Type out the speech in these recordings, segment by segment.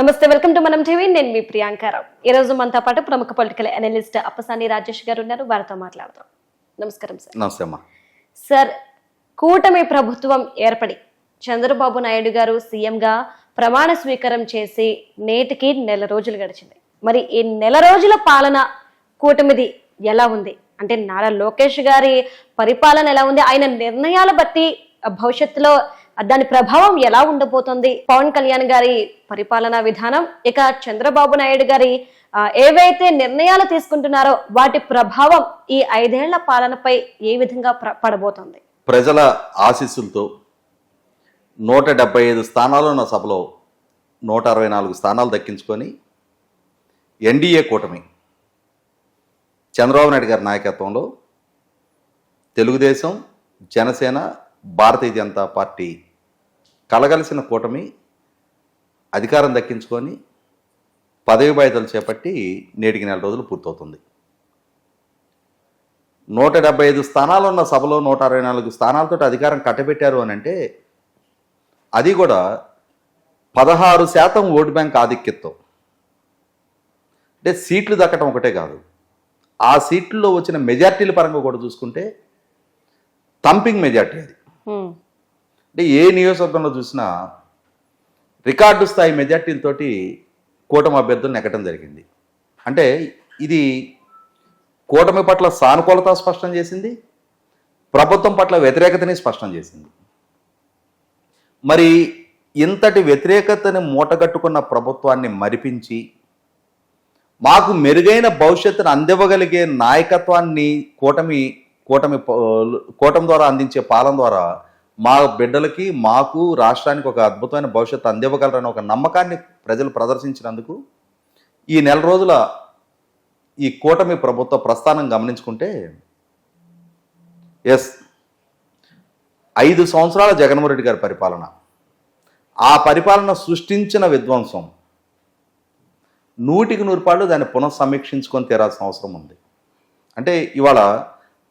నమస్తే welcome to మనం TV. నేను మీ ప్రియాంకారావు ఈ రోజు మనతో పాటు ప్రముఖ పొలిటికల్ అనలిస్ట్ అప్పసాని రాజేష్ గారు ఉన్నారు. వారితో మాట్లాడదాం. నమస్కారం సార్. నమస్తే అమ్మా. సార్ కూటమి ప్రభుత్వం ఏర్పడి చంద్రబాబు నాయుడు గారు సీఎంగా ప్రమాణ స్వీకారం చేసి నేటికి నెల రోజులు గడిచింది. మరి ఈ నెల రోజుల పాలన కూటమిది ఎలా ఉంది? అంటే నారా లోకేష్ గారి పరిపాలన ఎలా ఉంది? ఆయన నిర్ణయాల బట్టి భవిష్యత్తులో దాని ప్రభావం ఎలా ఉండబోతుంది? పవన్ కళ్యాణ్ గారి పరిపాలనా విధానం ఇక చంద్రబాబు నాయుడు గారి ఏవైతే నిర్ణయాలు తీసుకుంటున్నారో వాటి ప్రభావం ఈ ఐదేళ్ళ పాలనపై ఏ విధంగా పడబోతుంది? ప్రజల ఆశీస్సులతో నూట డెబ్బై ఐదు స్థానాలు ఉన్న సభలో నూట అరవై నాలుగు స్థానాలు దక్కించుకొని ఎన్డీఏ కూటమి చంద్రబాబు నాయుడు గారి నాయకత్వంలో తెలుగుదేశం జనసేన భారతీయ జనతా పార్టీ కలగలిసిన కూటమి అధికారం దక్కించుకొని పదవి బాధ్యతలు చేపట్టి నేటికి నెల రోజులు పూర్తవుతుంది. నూట డెబ్బై ఐదు స్థానాలు ఉన్న సభలో నూట అరవై నాలుగు స్థానాలతో అధికారం కట్టబెట్టారు అని అంటే అది కూడా పదహారు శాతం ఓటు బ్యాంక్ ఆధిక్యత్వం. అంటే సీట్లు దక్కటం ఒకటే కాదు. ఆ సీట్లలో వచ్చిన మెజార్టీల పరంగా కూడా చూసుకుంటే థంపింగ్ మెజార్టీ అది. అంటే ఏ నియోజకవర్గంలో చూసినా రికార్డు స్థాయి మెజార్టీలతోటి కూటమి అభ్యర్థులను ఎక్కడం జరిగింది. అంటే ఇది కూటమి పట్ల సానుకూలత స్పష్టం చేసింది ప్రభుత్వం పట్ల వ్యతిరేకతని స్పష్టం చేసింది. మరి ఇంతటి వ్యతిరేకతని మూటగట్టుకున్న ప్రభుత్వాన్ని మరిపించి మాకు మెరుగైన భవిష్యత్తును అందివ్వగలిగే నాయకత్వాన్ని కూటమి కూటమి కూటమి ద్వారా అందించే పాలన ద్వారా మా బిడ్డలకి మాకు రాష్ట్రానికి ఒక అద్భుతమైన భవిష్యత్తు అందివ్వగలరని ఒక నమ్మకాన్ని ప్రజలు ప్రదర్శించినందుకు ఈ నెల రోజుల ఈ కూటమి ప్రభుత్వ ప్రస్థానం గమనించుకుంటే ఎస్ ఐదు సంవత్సరాల జగన్మోహన్ రెడ్డి గారి పరిపాలన. ఆ పరిపాలన సృష్టించిన విధ్వంసం. నూటికి నూరు పాళ్ళు దాన్ని పునఃసమీక్షించుకొని తీరాల్సిన అవసరం ఉంది. అంటే ఇవాళ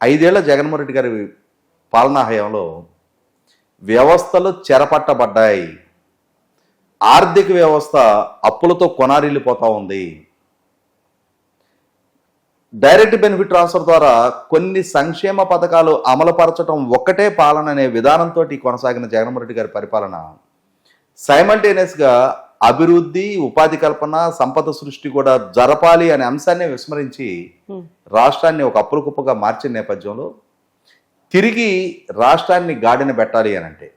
ఐదేళ్ళ జగన్మోహన్ రెడ్డి గారి పాలనా హయాంలో వ్యవస్థలు చెరపట్టబడ్డాయి. ఆర్థిక వ్యవస్థ అప్పులతో కొనారిల్లిపోతూ ఉంది. డైరెక్ట్ బెనిఫిట్ ట్రాన్స్ఫర్ ద్వారా కొన్ని సంక్షేమ పథకాలు అమలుపరచడం ఒక్కటే పాలన అనే విధానంతో కొనసాగిన జగన్మోహన్ రెడ్డి గారి పరిపాలన సైమల్టేనియస్గా అభివృద్ధి ఉపాధి కల్పన సంపద సృష్టి కూడా జరపాలి అనే అంశాన్ని విస్మరించి. రాష్ట్రాన్ని ఒక అప్పుల కుప్పగా మార్చిన నేపథ్యంలో తిరిగి రాష్ట్రాన్ని గాడిన పెట్టాలి అని అంటే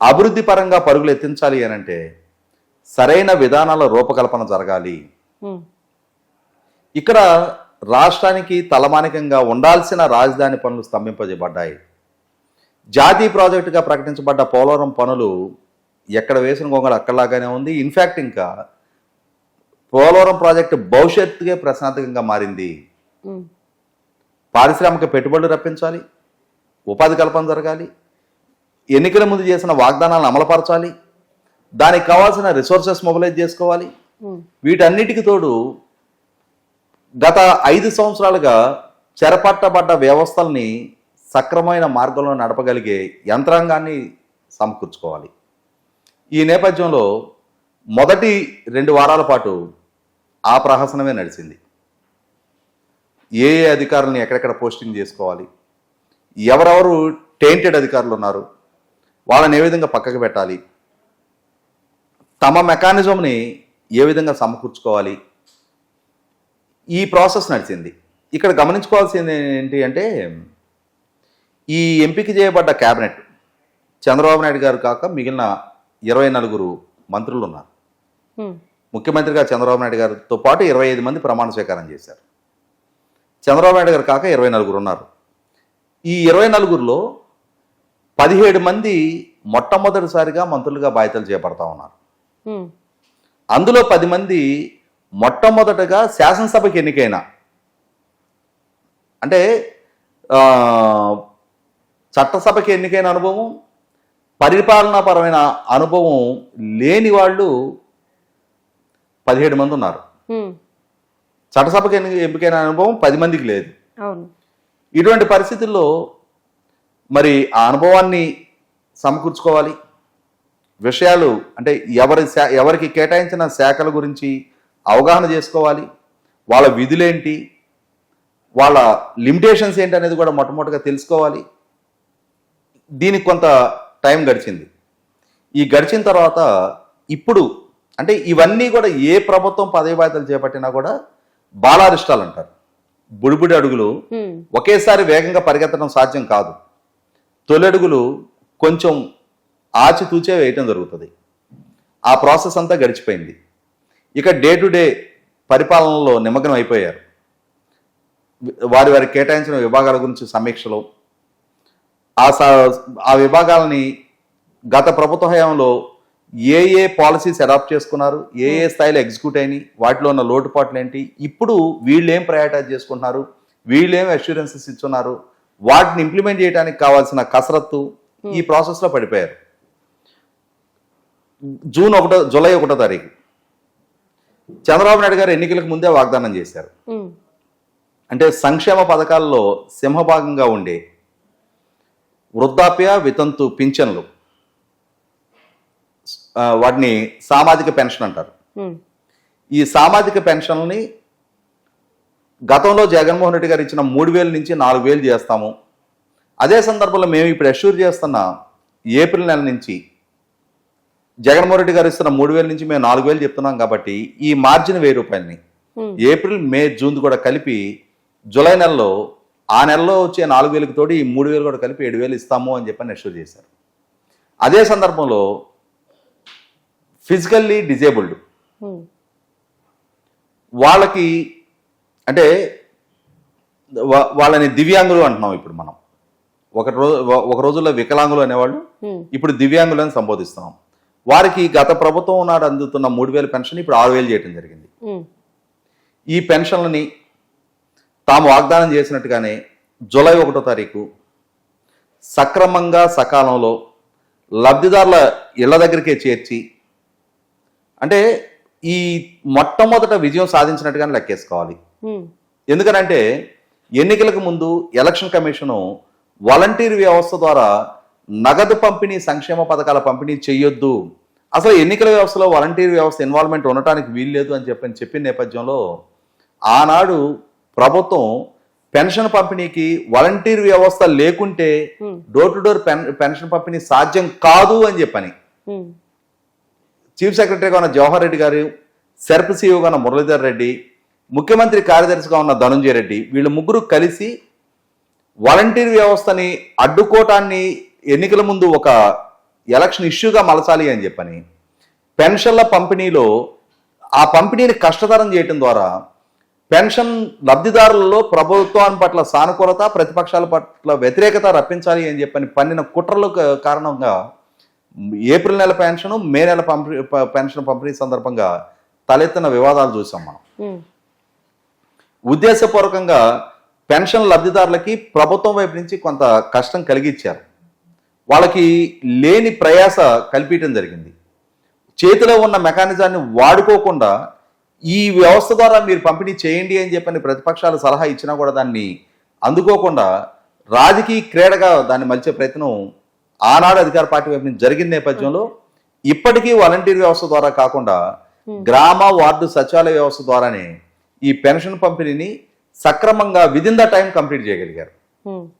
అభివృద్ధి పరంగా పరుగులు ఎత్తించాలి అని అంటే సరైన విధానాల రూపకల్పన జరగాలి. ఇక్కడ రాష్ట్రానికి తలమానికంగా ఉండాల్సిన రాజధాని పనులు స్తంభింపజేయబడ్డాయి జాతీయ ప్రాజెక్టుగా ప్రకటించబడ్డ పోలవరం పనులు ఎక్కడ వేసిన గొంగళ అక్కడలాగానే ఉంది. ఇన్ఫ్యాక్ట్ ఇంకా పోలవరం ప్రాజెక్టు భవిష్యత్తుగా ప్రశ్నార్థకంగా మారింది. పారిశ్రామిక పెట్టుబడులు రప్పించాలి. ఉపాధి కల్పన జరగాలి. ఎన్నికల ముందు చేసిన వాగ్దానాలను అమలుపరచాలి. దానికి కావాల్సిన రిసోర్సెస్ మొబిలైజ్ చేసుకోవాలి. వీటన్నిటికి తోడు గత ఐదు సంవత్సరాలుగా చెరపట్టబడ్డ వ్యవస్థల్ని సక్రమైన మార్గంలో నడపగలిగే యంత్రాంగాన్ని సమకూర్చుకోవాలి. ఈ నేపథ్యంలో మొదటి రెండు వారాల పాటు ఆ ప్రహసనమే నడిచింది. ఏ ఏ అధికారులను ఎక్కడెక్కడ పోస్టింగ్ చేసుకోవాలి? ఎవరెవరు టెయింటెడ్ అధికారులు ఉన్నారు? వాళ్ళని ఏ విధంగా పక్కకు పెట్టాలి? తమ మెకానిజంని ఏ విధంగా సమకూర్చుకోవాలి? ఈ ప్రాసెస్ నడిచింది. ఇక్కడ గమనించుకోవాల్సింది ఏంటి అంటే ఈ ఎంపిక చేయబడ్డ క్యాబినెట్ చంద్రబాబు నాయుడు గారు కాక మిగిలిన ఇరవై నలుగురు మంత్రులు ఉన్నారు. ముఖ్యమంత్రిగా చంద్రబాబు నాయుడు గారితో పాటు ఇరవై ఐదు మంది ప్రమాణ స్వీకారం చేశారు చంద్రబాబు నాయుడు గారు కాక ఇరవై నలుగురు ఉన్నారు ఈ ఇరవై నలుగురిలో పదిహేడు మంది మొట్టమొదటిసారిగా మంత్రులుగా బాధ్యతలు చేపడతా ఉన్నారు. అందులో పది మంది మొట్టమొదటగా శాసనసభకి ఎన్నికైన అంటే చట్టసభకి ఎన్నికైన అనుభవం పరిపాలనాపరమైన అనుభవం లేని వాళ్ళు పదిహేడు మంది ఉన్నారు. చట్టసభకి ఎంపికైన అనుభవం పది మందికి లేదు. ఇటువంటి పరిస్థితుల్లో మరి ఆ అనుభవాన్ని సమకూర్చుకోవాలి. విషయాలు అంటే ఎవరి ఎవరికి కేటాయించిన శాఖల గురించి అవగాహన చేసుకోవాలి. వాళ్ళ విధులేంటి? వాళ్ళ లిమిటేషన్స్ ఏంటి అనేది కూడా మొట్టమొదటిగా తెలుసుకోవాలి. దీనికి కొంత టైం గడిచింది. ఈ గడిచిన తర్వాత ఇప్పుడు అంటే ఇవన్నీ కూడా ఏ ప్రభుత్వం పదవి బాధ్యతలు చేపట్టినా కూడా బాలారిష్టాలు అంటారు. బుడిబుడి అడుగులు. ఒకేసారి వేగంగా పరిగెత్తడం సాధ్యం కాదు. తొలి అడుగులు కొంచెం ఆచితూచే వేయటం జరుగుతుంది. ఆ ప్రాసెస్ అంతా గడిచిపోయింది. ఇక డే టు డే పరిపాలనలో నిమగ్నం అయిపోయారు. వారి వారి కేటాయించిన విభాగాల గురించి సమీక్షలో ఆ ఆ విభాగాలని గత ప్రభుత్వ హయాంలో ఏ ఏ పాలసీస్ అడాప్ట్ చేసుకున్నారు? ఏ ఏ స్థాయిలో ఎగ్జిక్యూట్ అయినాయి? వాటిలో ఉన్న లోటుపాట్లు ఏంటి? ఇప్పుడు వీళ్ళు ఏం ప్రయారిటైజ్ చేసుకుంటున్నారు? వీళ్ళు ఏం అష్యూరెన్సెస్ ఇస్తున్నారు? వాటిని ఇంప్లిమెంట్ చేయడానికి కావాల్సిన కసరత్తు ఈ ప్రాసెస్లో పడిపోయారు. జూన్ ఒకటో జూలై ఒకటో తారీఖు. చంద్రబాబు నాయుడు గారు ఎన్నికలకు ముందే వాగ్దానం చేశారు. హ్మ్. అంటే సంక్షేమ పథకాల్లో సింహభాగంగా ఉండే వృద్ధాప్య వితంతు పింఛన్లు వాటిని సామాజిక పెన్షన్ అంటారు. ఈ సామాజిక పెన్షన్ని గతంలో జగన్మోహన్ రెడ్డి గారు ఇచ్చిన మూడు వేల నుంచి నాలుగు వేలు చేస్తాము అదే సందర్భంలో మేము ఇప్పుడు అష్యూర్ చేస్తున్న ఏప్రిల్ నెల నుంచి జగన్మోహన్ రెడ్డి గారు ఇస్తున్న మూడు వేల నుంచి మేము నాలుగు వేలు చెప్తున్నాం కాబట్టి ఈ మార్జిన్ వెయ్యి రూపాయలని. ఏప్రిల్ మే జూన్ కూడా కలిపి జూలై నెలలో ఆ నెలలో వచ్చే నాలుగు వేలకు తోడు ఈ మూడు వేలు కూడా కలిపి ఏడు వేలు ఇస్తాము అని చెప్పని అష్యూర్ చేశారు అదే సందర్భంలో ఫిజికల్లీ డిజేబుల్డ్. వాళ్ళకి అంటే వాళ్ళని దివ్యాంగులు అంటున్నాం ఇప్పుడు మనం ఒక రోజు ఒక రోజుల్లో వికలాంగులు అనేవాళ్ళు. ఇప్పుడు దివ్యాంగులను సంబోధిస్తున్నాం వారికి గత ప్రభుత్వం నాడు అందుతున్న మూడు వేల పెన్షన్ ఇప్పుడు ఆరు వేలు చేయడం జరిగింది. ఈ పెన్షన్లని తాము వాగ్దానం చేసినట్టుగానే జూలై ఒకటో తారీఖు సక్రమంగా సకాలంలో లబ్ధిదారుల ఇళ్ళ దగ్గరికే చేర్చి అంటే ఈ మొట్టమొదట విజయం సాధించినట్టుగానే లెక్కేసుకోవాలి. ఎందుకనంటే ఎన్నికలకు ముందు ఎలక్షన్ కమిషను వాలంటీర్ వ్యవస్థ ద్వారా నగదు పంపిణీ సంక్షేమ పథకాల పంపిణీ చేయొద్దు అసలు ఎన్నికల వ్యవస్థలో వాలంటీర్ వ్యవస్థ ఇన్వాల్వ్మెంట్ ఉండటానికి వీల్లేదు అని చెప్పని చెప్పిన నేపథ్యంలో ఆనాడు ప్రభుత్వం పెన్షన్ పంపిణీకి వాలంటీర్ వ్యవస్థ లేకుంటే. Door to door pen pension పంపిణీ సాధ్యం కాదు అని చెప్పని. చీఫ్ సెక్రటరీగా ఉన్న జవహర్ రెడ్డి గారు సెర్ప్ సీఈఓగా ఉన్న మురళీధర్ రెడ్డి ముఖ్యమంత్రి కార్యదర్శిగా ఉన్న ధనుంజయ రెడ్డి వీళ్ళు ముగ్గురు కలిసి వాలంటీర్ వ్యవస్థని అడ్డుకోవటాన్ని ఎన్నికల ముందు ఒక ఎలక్షన్ ఇష్యూగా మలచాలి అని చెప్పని పెన్షన్ల పంపిణీలో ఆ పంపిణీని కష్టతరం చేయటం ద్వారా పెన్షన్ లబ్ధిదారులలో ప్రభుత్వం పట్ల సానుకూలత ప్రతిపక్షాల పట్ల వ్యతిరేకత రప్పించాలి అని చెప్పని పన్నిన కుట్రలకు కారణంగా ఏప్రిల్ నెల పెన్షన్ మే నెల పంపిణీ పెన్షన్ పంపిణీ సందర్భంగా తలెత్తిన వివాదాలు చూసాం మనం. ఉద్దేశపూర్వకంగా పెన్షన్ లబ్ధిదారులకి ప్రభుత్వం వైపు నుంచి కొంత కష్టం కలిగించారు వాళ్ళకి లేని ప్రయాస కల్పించడం జరిగింది. చేతిలో ఉన్న మెకానిజాన్ని వాడుకోకుండా ఈ వ్యవస్థ ద్వారా మీరు పంపిణీ చేయండి అని చెప్పని ప్రతిపక్షాలు సలహా ఇచ్చినా కూడా దాన్ని అందుకోకుండా రాజకీయ క్రీడగా దాన్ని మలిచే ప్రయత్నం ఆనాడు అధికార పార్టీ వైపు నుంచి జరిగిన నేపథ్యంలో ఇప్పటికీ వాలంటీర్ వ్యవస్థ ద్వారా కాకుండా గ్రామ వార్డు సచివాలయ వ్యవస్థ ద్వారానే ఈ పెన్షన్ పంపిణీని సక్రమంగా విదిన్ ద టైం కంప్లీట్ చేయగలిగారు.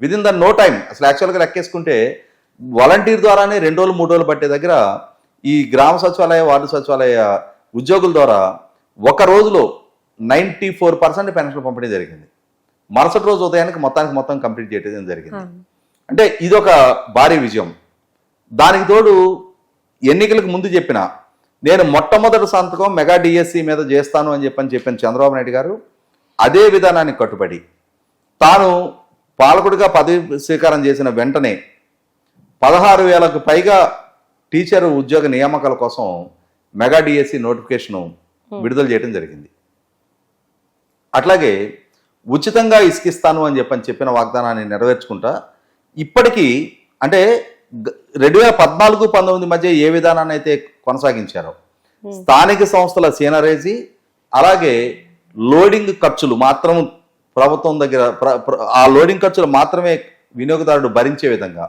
విదిన్ ద నో టైం అసలు యాక్చువల్గా లెక్కేసుకుంటే వాలంటీర్ ద్వారానే రెండు రోజులు మూడు రోజులు పట్టే దగ్గర ఈ గ్రామ సచివాలయ వార్డు సచివాలయ ఉద్యోగుల ద్వారా ఒక రోజులో నైంటీ ఫోర్ పర్సెంట్ పెన్షన్ పంపిణీ జరిగింది. మరుసటి రోజు ఉదయానికి మొత్తానికి మొత్తం కంప్లీట్ చేయడం జరిగింది. అంటే ఇదొక భారీ విజయం. దానికి తోడు ఎన్నికలకు ముందు చెప్పిన నేను మొట్టమొదటి సంతకం మెగా డిఎస్సి మీద చేస్తాను అని చెప్పని చెప్పిన చంద్రబాబు నాయుడు గారు. అదే విధానానికి కట్టుబడి తాను పాలకుడిగా పదవి స్వీకారం చేసిన వెంటనే పదహారు వేలకు పైగా టీచర్ ఉద్యోగ నియామకాల కోసం మెగా డిఎస్సి నోటిఫికేషన్ విడుదల చేయడం జరిగింది. అట్లాగే ఉచితంగా ఇసుకిస్తాను అని చెప్పని చెప్పిన వాగ్దానాన్ని నెరవేర్చుకుంటా ఇప్పటికీ అంటే రెండు వేల పద్నాలుగు పంతొమ్మిది మధ్య ఏ విధానాన్ని అయితే కొనసాగించారో స్థానిక సంస్థల సీనరేజీ అలాగే లోడింగ్ ఖర్చులు మాత్రం ప్రభుత్వం దగ్గర ఆ లోడింగ్ ఖర్చులు మాత్రమే వినియోగదారుడు భరించే విధంగా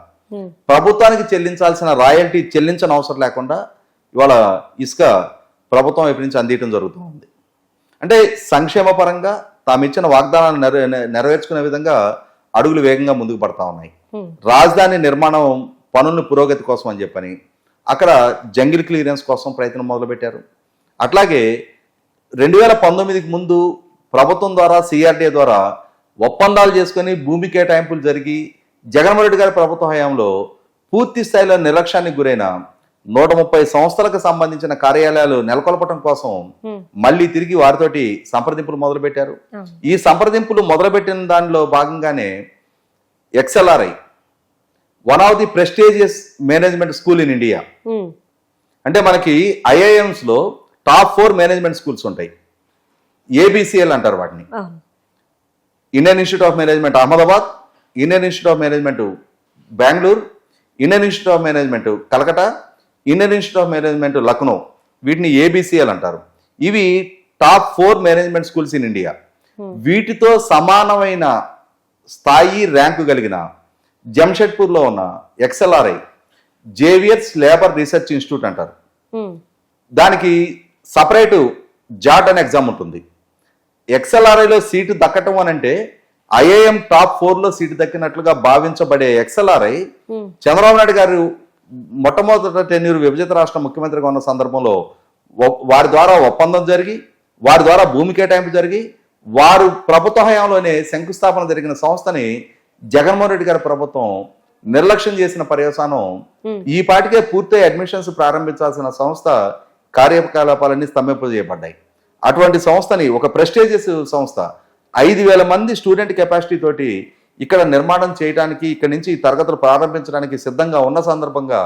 ప్రభుత్వానికి చెల్లించాల్సిన రాయల్టీ చెల్లించని అవసరం లేకుండా ఇవాళ ఇసుక ప్రభుత్వం వైపు నుంచి అందియటం జరుగుతూ ఉంది అంటే సంక్షేమ పరంగా తాము ఇచ్చిన నె- నెరవేర్చుకునే విధంగా అడుగులు వేగంగా ముందుకు పడతా ఉన్నాయి. రాజధాని నిర్మాణం పనుల పురోగతి కోసం అని చెప్పని అక్కడ జంగిల్ క్లియరెన్స్ కోసం ప్రయత్నం మొదలుపెట్టారు. అట్లాగే రెండు వేల పంతొమ్మిదికి ముందు ప్రభుత్వం ద్వారా సిఆర్డీఏ ద్వారా ఒప్పందాలు చేసుకొని భూమి కేటాయింపులు జరిగి జగన్మోహన్ రెడ్డి గారి ప్రభుత్వ హయాంలో పూర్తి స్థాయిలో నిర్లక్ష్యానికి గురైన నూట ముప్పై సంస్థలకు సంబంధించిన కార్యాలయాలు నెలకొల్పడం కోసం మళ్ళీ తిరిగి వారితోటి సంప్రదింపులు మొదలుపెట్టారు. ఈ సంప్రదింపులు మొదలుపెట్టిన దానిలో భాగంగానే XLRI one of the prestigious management school in India అంటే మనకి IIMs లో టాప్ ఫోర్ మేనేజ్మెంట్ స్కూల్స్ ఉంటాయి ఏబిసిఎల్ అంటారు వాటిని. Indian Institute of Management Ahmedabad Indian Institute of Management Bengaluru Indian Institute of Management Calcutta Indian Institute of Management Lucknow వీటిని ABCL అంటారు. ఇవి top four management schools in India. వీటితో సమానమైన స్థాయి rank కలిగిన జంషెడ్పూర్లో ఉన్న XLRI Xavier's labour research institute అంటారు. ఉమ్, దానికి సపరేటు జాట్ అనే ఎగ్జామ్ ఉంటుంది. ఎక్స్ఎల్ఆర్ఐలో సీటు దక్కటం అని అంటే ఐఐఎం టాప్ ఫోర్లో సీటు దక్కినట్లుగా భావించబడే ఎక్స్ఎల్ఆర్ఐ ఉమ్, చంద్రబాబు నాయుడు గారు మొట్టమొదట టెన్యూర్ విభజిత రాష్ట్ర ముఖ్యమంత్రిగా ఉన్న సందర్భంలో వారి ద్వారా ఒప్పందం జరిగి వారి ద్వారా భూమి కేటాయింపు జరిగి వారు ప్రభుత్వ హయాంలోనే శంకుస్థాపన జరిగిన సంస్థని జగన్మోహన్ రెడ్డి గారి ప్రభుత్వం నిర్లక్ష్యం చేసిన పర్యవసానం. ఈ పాటికే పూర్తయి అడ్మిషన్స్ ప్రారంభించాల్సిన సంస్థ కార్యకలాపాలన్నీ స్తంభింపజేయబడ్డాయి అటువంటి సంస్థని ఒక ప్రెస్టేజియస్ సంస్థ ఐదు వేల మంది స్టూడెంట్ కెపాసిటీ తోటి ఇక్కడ నిర్మాణం చేయడానికి ఇక్కడ నుంచి తరగతులు ప్రారంభించడానికి సిద్ధంగా ఉన్న సందర్భంగా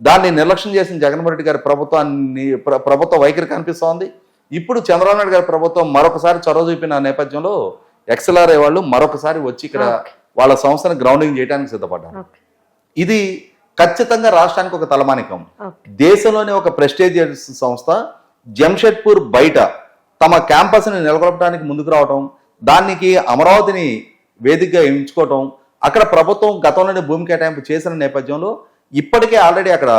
దాన్ని నిర్లక్ష్యం చేసిన జగన్మోహన్ రెడ్డి గారి ప్రభుత్వాన్ని ప్ర- ప్రభుత్వ వైఖరి కనిపిస్తోంది. ఇప్పుడు చంద్రబాబు నాయుడు గారి ప్రభుత్వం మరొకసారి చొరవ చూపిన నేపథ్యంలో ఎక్స్ఎల్ఆర్ఏ వాళ్ళు మరొకసారి వచ్చి ఇక్కడ వాళ్ళ సంస్థను గ్రౌండింగ్ చేయడానికి సిద్ధపడ్డారు. ఇది ఖచ్చితంగా రాష్ట్రానికి ఒక తలమానికం. దేశంలోనే ఒక ప్రెస్టేజియస్ సంస్థ జంషెడ్పూర్ బయట తమ క్యాంపస్ని నెలకొల్పడానికి ముందుకు రావటం దానికి అమరావతిని వేదికగా ఎంచుకోవటం అక్కడ ప్రభుత్వం గతంలోనే భూమి కేటాయింపు చేసిన నేపథ్యంలో ఇప్పటికే ఆల్రెడీ అక్కడ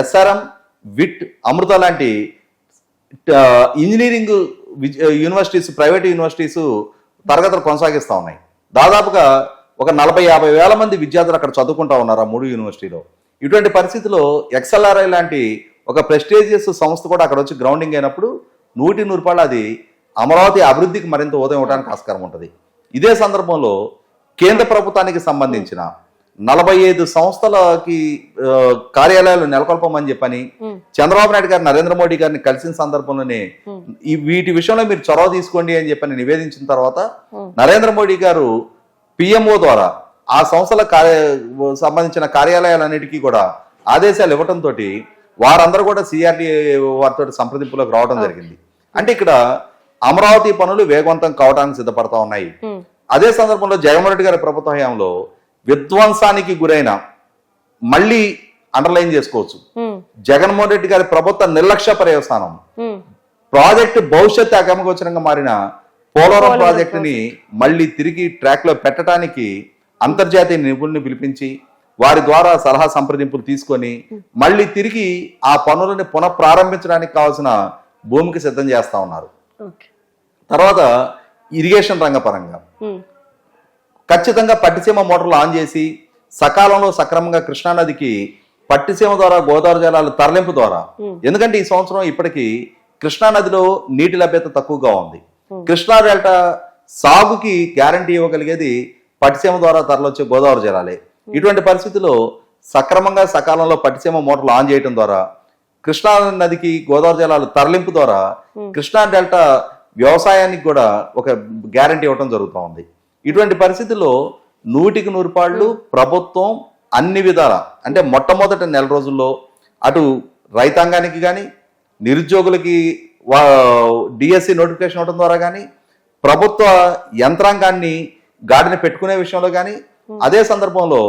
ఎస్ఆర్ఎం విట్ అమృత లాంటి ఇంజనీరింగ్ యూనివర్సిటీస్ ప్రైవేట్ యూనివర్సిటీస్ తరగతులు కొనసాగిస్తూ ఉన్నాయి. దాదాపుగా ఒక నలభై యాభై వేల మంది విద్యార్థులు అక్కడ చదువుకుంటా ఉన్నారు ఆ మూడు యూనివర్సిటీలో. ఇటువంటి పరిస్థితిలో ఎక్స్ఎల్ఆర్ఐ లాంటి ఒక ప్రెస్టేజియస్ సంస్థ కూడా అక్కడ వచ్చి గ్రౌండింగ్ అయినప్పుడు నూటి నూరు రూపాయలు అది అమరావతి అభివృద్ధికి మరింత ఉదయం ఇవ్వడానికి ఆస్కారం ఉంటుంది. ఇదే సందర్భంలో కేంద్ర ప్రభుత్వానికి సంబంధించిన నలభై ఐదు సంస్థలకి కార్యాలయాలు నెలకొల్పమని చెప్పని చంద్రబాబు నాయుడు గారు నరేంద్ర మోడీ గారిని కలిసిన సందర్భంలోనే ఈ వీటి విషయంలో మీరు చొరవ తీసుకోండి అని చెప్పని నివేదించిన తర్వాత నరేంద్ర మోడీ గారు పిఎంఓ ద్వారా ఆ సంస్థల కార్య సంబంధించిన కార్యాలయాలన్నిటికీ కూడా ఆదేశాలు ఇవ్వటంతో వారందరూ కూడా సిఆర్డీఏ వారితో సంప్రదింపులోకి రావడం జరిగింది. అంటే ఇక్కడ అమరావతి పనులు వేగవంతం కావడానికి సిద్ధపడతా ఉన్నాయి. అదే సందర్భంలో జగన్మోహన్ రెడ్డి గారి ప్రభుత్వ హయాంలో విధ్వంసానికి గురైన మళ్ళీ అండర్లైన్ చేసుకోవచ్చు. జగన్మోహన్ రెడ్డి గారి ప్రభుత్వ నిర్లక్ష్య పర్యవసానం. ఉమ్, ప్రాజెక్టు భవిష్యత్తు అగమగోచరంగా మారిన పోలవరం ప్రాజెక్టుని మళ్ళీ తిరిగి ట్రాక్లో పెట్టడానికి అంతర్జాతీయ నిపుణుల్ని పిలిపించి వారి ద్వారా సలహా సంప్రదింపులు తీసుకొని మళ్ళీ తిరిగి ఆ పనులని పునః ప్రారంభించడానికి కావాల్సిన భూమికి సిద్ధం చేస్తా ఉన్నారు. తర్వాత ఇరిగేషన్ రంగపరంగా. ఉమ్, ఖచ్చితంగా పట్టిసీమ మోటార్లు ఆన్ చేసి సకాలంలో సక్రమంగా కృష్ణానదికి పట్టిసీమ ద్వారా గోదావరి జలాలు తరలింపు ద్వారా. ఎందుకంటే ఈ సంవత్సరం ఇప్పటికీ కృష్ణానదిలో నీటి లభ్యత తక్కువగా ఉంది. కృష్ణా డెల్టా సాగుకి గ్యారంటీ ఇవ్వగలిగేది పట్టిసీమ ద్వారా తరలొచ్చే గోదావరి జలాలే. ఇటువంటి పరిస్థితుల్లో సక్రమంగా సకాలంలో పట్టిసీమ మోటార్లు ఆన్ చేయడం ద్వారా కృష్ణా నదికి గోదావరి జలాలు తరలింపు ద్వారా కృష్ణా డెల్టా వ్యవసాయానికి కూడా ఒక గ్యారంటీ ఇవ్వడం జరుగుతూ ఉంది. ఇటువంటి పరిస్థితుల్లో నూటికి నూరు పాళ్ళు ప్రభుత్వం అన్ని విధాల అంటే మొట్టమొదటి నెల రోజుల్లో అటు రైతాంగానికి కానీ నిరుద్యోగులకి వా డిఎస్సి నోటిఫికేషన్ ఇవ్వడం ద్వారా కానీ ప్రభుత్వ యంత్రాంగాన్ని గాడిని పెట్టుకునే విషయంలో కానీ అదే సందర్భంలో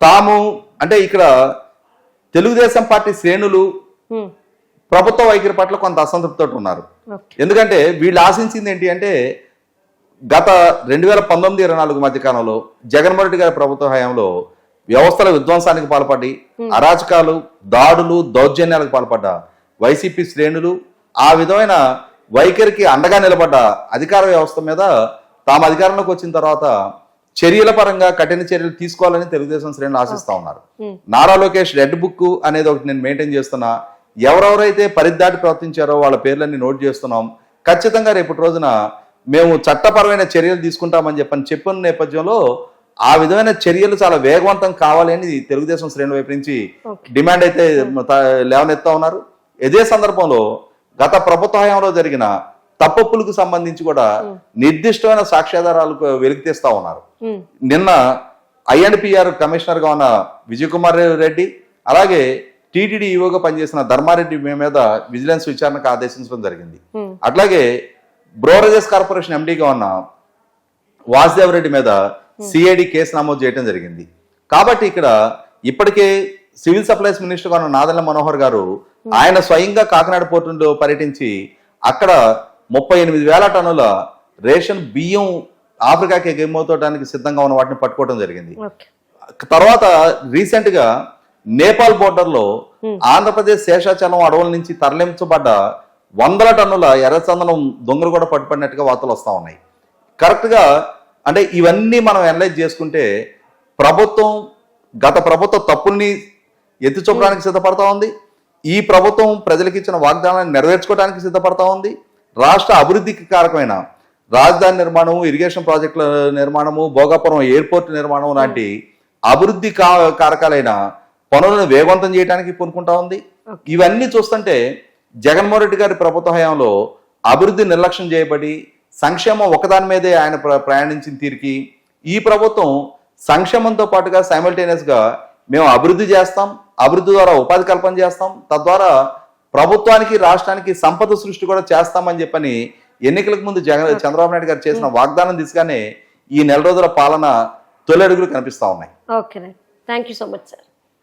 తాము అంటే ఇక్కడ తెలుగుదేశం పార్టీ శ్రేణులు ప్రభుత్వ వైఖరి పట్ల కొంత అసంతృప్తితో ఉన్నారు. ఎందుకంటే వీళ్ళు ఆశించింది ఏంటి అంటే గత రెండు వేల పంతొమ్మిది ఇరవై నాలుగు మధ్య కాలంలో జగన్మోహన్ రెడ్డి గారి ప్రభుత్వ హయాంలో వ్యవస్థల విధ్వంసానికి పాల్పడి అరాచకాలు దాడులు దౌర్జన్యాలకు పాల్పడ్డ వైసీపీ శ్రేణులు ఆ విధమైన వైఖరికి అండగా నిలబడ్డ అధికార వ్యవస్థ మీద తాము అధికారంలోకి వచ్చిన తర్వాత చర్యల పరంగా కఠిన చర్యలు తీసుకోవాలని తెలుగుదేశం శ్రేణులు ఆశిస్తా ఉన్నారు. నారా లోకేష్ రెడ్ బుక్ అనేది ఒకటి నేను మెయింటైన్ చేస్తున్నా. ఎవరెవరైతే పరిదాటి ప్రవర్తించారో వాళ్ళ పేర్లన్నీ నోట్ చేస్తున్నాం. ఖచ్చితంగా రేపటి రోజున మేము చట్టపరమైన చర్యలు తీసుకుంటామని చెప్పని చెప్పిన నేపథ్యంలో ఆ విధమైన చర్యలు చాలా వేగవంతం కావాలి అని తెలుగుదేశం శ్రేణుల వైపు నుంచి డిమాండ్ అయితే లేవనెత్తా ఉన్నారు. ఇదే సందర్భంలో గత ప్రభుత్వ హయాంలో జరిగిన తప్పులకు సంబంధించి కూడా నిర్దిష్టమైన సాక్ష్యాధారాలు వెలికి తీస్తా ఉన్నారు. నిన్న ఐఎన్పిఆర్ కమిషనర్గా ఉన్న విజయ్ కుమార్ రెడ్డి అలాగే టీటీడీ ఈవోగా పనిచేసిన ధర్మారెడ్డి మీద విజిలెన్స్ విచారణకు ఆదేశించడం జరిగింది. అట్లాగే బ్రోరేజెస్ కార్పొరేషన్ ఎండీగా ఉన్న వాసుదేవ్ రెడ్డి మీద సిఐడి కేసు నమోదు చేయడం జరిగింది. కాబట్టి ఇక్కడ ఇప్పటికే సివిల్ సప్లైస్ మినిస్టర్గా ఉన్న నాదెళ్ళ మనోహర్ గారు ఆయన స్వయంగా కాకినాడ పోర్టులో పర్యటించి అక్కడ ముప్పై ఎనిమిది వేల టన్నుల రేషన్ బియ్యం ఆఫ్రికాకి ఎగుమవుతడానికి సిద్ధంగా ఉన్న వాటిని పట్టుకోవడం జరిగింది. తర్వాత రీసెంట్గా నేపాల్ బోర్డర్లో ఆంధ్రప్రదేశ్ శేషాచలం అడవుల నుంచి తరలించబడ్డ వందల టన్నుల ఎర్రచందనం దొంగలు కూడా పట్టుబడినట్టుగా వార్తలు వస్తా ఉన్నాయి. కరెక్ట్గా అంటే ఇవన్నీ మనం అనలైజ్ చేసుకుంటే ప్రభుత్వం గత ప్రభుత్వ తప్పుల్ని ఎత్తి చూపడానికి సిద్ధపడతా ఉంది. ఈ ప్రభుత్వం ప్రజలకు ఇచ్చిన వాగ్దానాన్ని నెరవేర్చుకోవడానికి సిద్ధపడతా ఉంది. రాష్ట్ర అభివృద్ధికి కారకమైన రాజధాని నిర్మాణము ఇరిగేషన్ ప్రాజెక్టుల నిర్మాణము భోగాపురం ఎయిర్పోర్ట్ నిర్మాణం లాంటి అభివృద్ధి కా కారకాలైన పనులను వేగవంతం చేయడానికి పూనుకుంటా ఉంది. ఇవన్నీ చూస్తుంటే జగన్మోహన్ రెడ్డి గారి ప్రభుత్వ హయాంలో అభివృద్ధి నిర్లక్ష్యం చేయబడి సంక్షేమం ఒకదాని మీదే ఆయన ప్ర- ప్రయాణించిన తీరికి ఈ ప్రభుత్వం సంక్షేమంతో పాటుగా సైమల్టేనియస్గా మేము అభివృద్ధి చేస్తాం అభివృద్ధి ద్వారా ఉపాధి కల్పన చేస్తాం తద్వారా ప్రభుత్వానికి రాష్ట్రానికి సంపద సృష్టి కూడా చేస్తామని చెప్పని ఎన్నికలకు ముందు జగన్ చంద్రబాబు నాయుడు గారు చేసిన వాగ్దానం దిశగానే ఈ నెల రోజుల పాలన తొలి అడుగులు కనిపిస్తా ఉన్నాయి. Okay thank you so much sir.